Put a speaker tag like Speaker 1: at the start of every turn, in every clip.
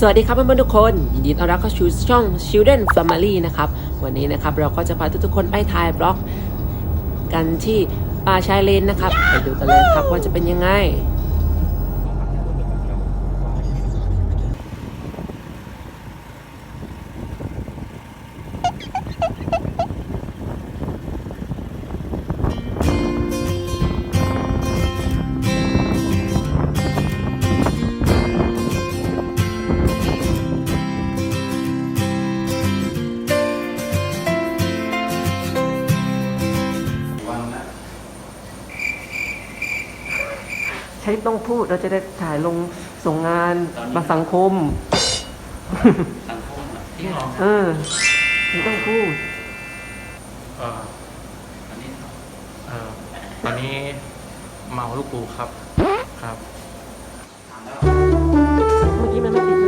Speaker 1: สวัสดีครับเพื่อนๆทุกคน ยินดีต้อนรับเข้าสู่ช่อง Children Family นะครับ วันนี้นะครับเราก็จะพาทุกๆคนไปถ่ายบล็อก กันที่ป่าชายเลนนะครับ ไปดูกันเลยครับว่าจะเป็นยังไง ช้ต้องพูดเราจะได้ถ่ายลงส่งงานมาสังคม
Speaker 2: สังคมอะจริงเหรอ
Speaker 1: เออไม่ต้องพูด
Speaker 3: เอ่อ
Speaker 2: อันนี้ครับ
Speaker 3: เอ่อตอนนี้เมาลูกปูครับ ครับ
Speaker 2: ถามแล้ว
Speaker 1: เมื่อกี้มันไม่ติดเล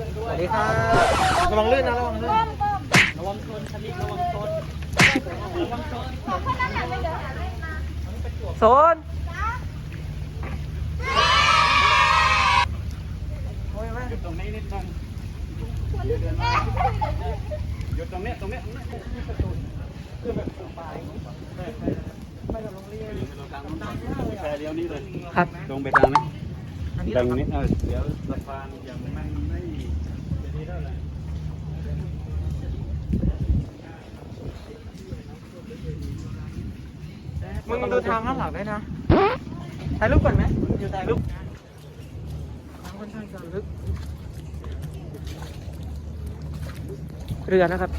Speaker 3: สวัสดีครับระวังลื่นนะระวังลื่น
Speaker 2: ระวังชนชนิดระวังชน
Speaker 1: โซน
Speaker 2: หยุดตรงนี้นิดนึงเดี๋ยวเดินมาหยุดตรงนี้ตรงนี้ตรงนี้ยคือแบบสบายไม่ต้องลงเรียนทางนู้นแค่เลี้ยวนี้เลย
Speaker 1: ครับ
Speaker 2: ตรงไปทางนี้ ดังนิดเออเดี๋ยวสะพานยังไม่ไม่ดีเท่าไหร่
Speaker 3: มึงดูทางข้างหลังด้วยนะถ่ายรูปก่อนไหมอยู่ถ่ายรูปน้ำค่อนข้างจะลึก
Speaker 1: เรือนะครับ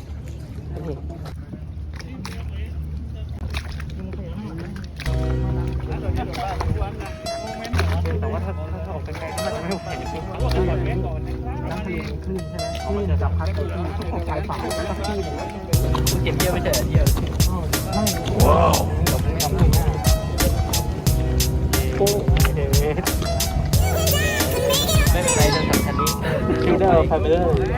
Speaker 3: คลื่นใช่ไหมคลื่จะพัดไปที่ทุกสายฝั่งแล้วก็ที่เลยคุณเก็บเยอะไม่ใช่เยอะไม่ว้าวโอ้เด็ดไม่เป็นไรจะทำคันนี้ที่ได้เอาไปไม่ได้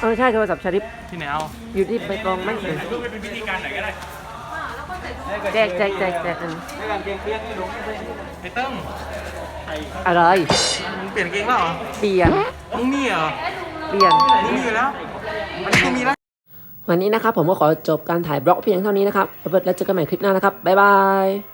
Speaker 1: เออใช่โทรศัพท์ชาริป
Speaker 3: ที่ไหนเอา
Speaker 1: อยู่ที่ใบตองไม่เห็น
Speaker 2: รูปเป็นพิธีการไหนก็ได้
Speaker 1: แจกแจกแจกแจกอัน
Speaker 2: ในการเกียงเกียงนี่ลงไม่ได้
Speaker 3: ไอ้เติ้ง
Speaker 1: อะไร
Speaker 3: มึงเปลี่ยนเกงแล้วเหรอ
Speaker 1: เปลี่ยน
Speaker 3: มึงมีเหรอ
Speaker 1: เปลี่ยน
Speaker 3: มึงมีอยู่แล้วมันไม่มีแล้ว
Speaker 1: วันนี้นะครับผมก็ขอจบการถ่ายบล็อกเพียงเท่านี้นะครับแล้วเจอกันใหม่คลิปหน้านะครับบ๊ายบาย